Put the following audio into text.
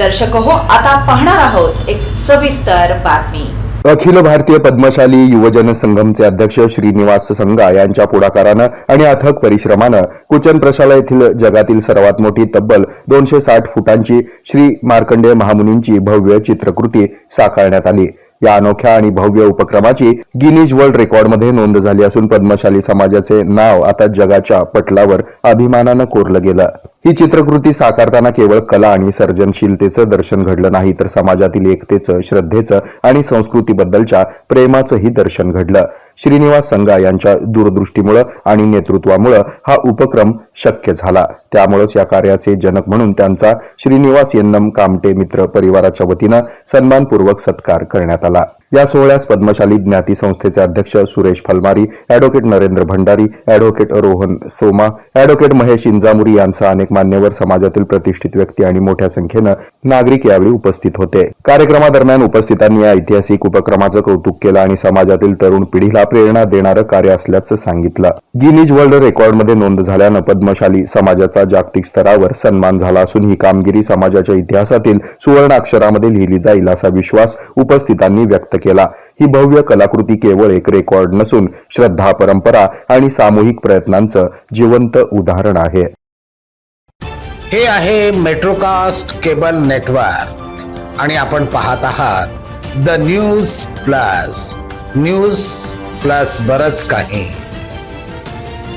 दर्शक हो आता पाहणार आहोत एक सविस्तर बातमी. अखिल भारतीय पद्मशाली युवजन संघमचे अध्यक्ष श्रीनिवास संगा यांच्या पुढाकारानं आणि अथक परिश्रमानं कुचन प्रशाला येथील जगातील सर्वात मोठी तब्बल दोनशे साठ फुटांची श्री मार्कंडेय महामुनींची भव्य चित्रकृती साकारण्यात आली. या अनोख्या आणि भव्य उपक्रमाची गिनीज वर्ल्ड रेकॉर्डमध्ये नोंद झाली असून पद्मशाली समाजाचे नाव आता जगाच्या पटलावर अभिमानानं कोरलं गेलं. ही चित्रकृती साकारताना केवळ कला आणि सर्जनशीलतेचं दर्शन घडलं नाही तर समाजातील एकतेचं श्रद्धेचं आणि संस्कृतीबद्दलच्या प्रेमाचंही दर्शन घडलं. श्रीनिवास संगा यांच्या दूरदृष्टीमुळं आणि नेतृत्वामुळं हा उपक्रम शक्य झाला. त्यामुळेच या कार्याचे जनक म्हणून त्यांचा श्रीनिवास यन्नम कामटे मित्र परिवाराच्या वतीनं सन्मानपूर्वक सत्कार करण्यात आला. या सोहळ्यास पद्मशाली ज्ञाती संस्थेचे अध्यक्ष Suresh Phalmari advocate Narendra Bhandari advocate Rohan Soma advocate Mahesh Injamuri यांसह अनेक मान्यवर समाजातील प्रतिष्ठित व्यक्ती आणि मोठ्या संख्येनं नागरिक यावेळी उपस्थित होते. कार्यक्रमादरम्यान उपस्थितांनी या ऐतिहासिक उपक्रमाचं कौतुक केलं आणि समाजातील तरुण पिढीला प्रेरणा देणारं कार्य असल्याचं सांगितलं. गिनीज वर्ल्ड रेकॉर्डमध्ये नोंद झाल्यानं पद्मशाली समाजाचा जागतिक स्तरावर सन्मान झाला असून ही कामगिरी समाजाच्या इतिहासातील सुवर्ण अक्षरामध्ये लिहिली जाईल असा विश्वास उपस्थितांनी व्यक्त केला. ही भव्य कलाकृती केवळ एक रेकॉर्ड नसून श्रद्धा परंपरा आणि सामूहिक प्रयत्नांचं जिवंत उदाहरण आहे. हे आहे मेट्रोकास्ट केबल नेटवर्क आणि आपण पाहत आहात the news plus news plus बरच काही.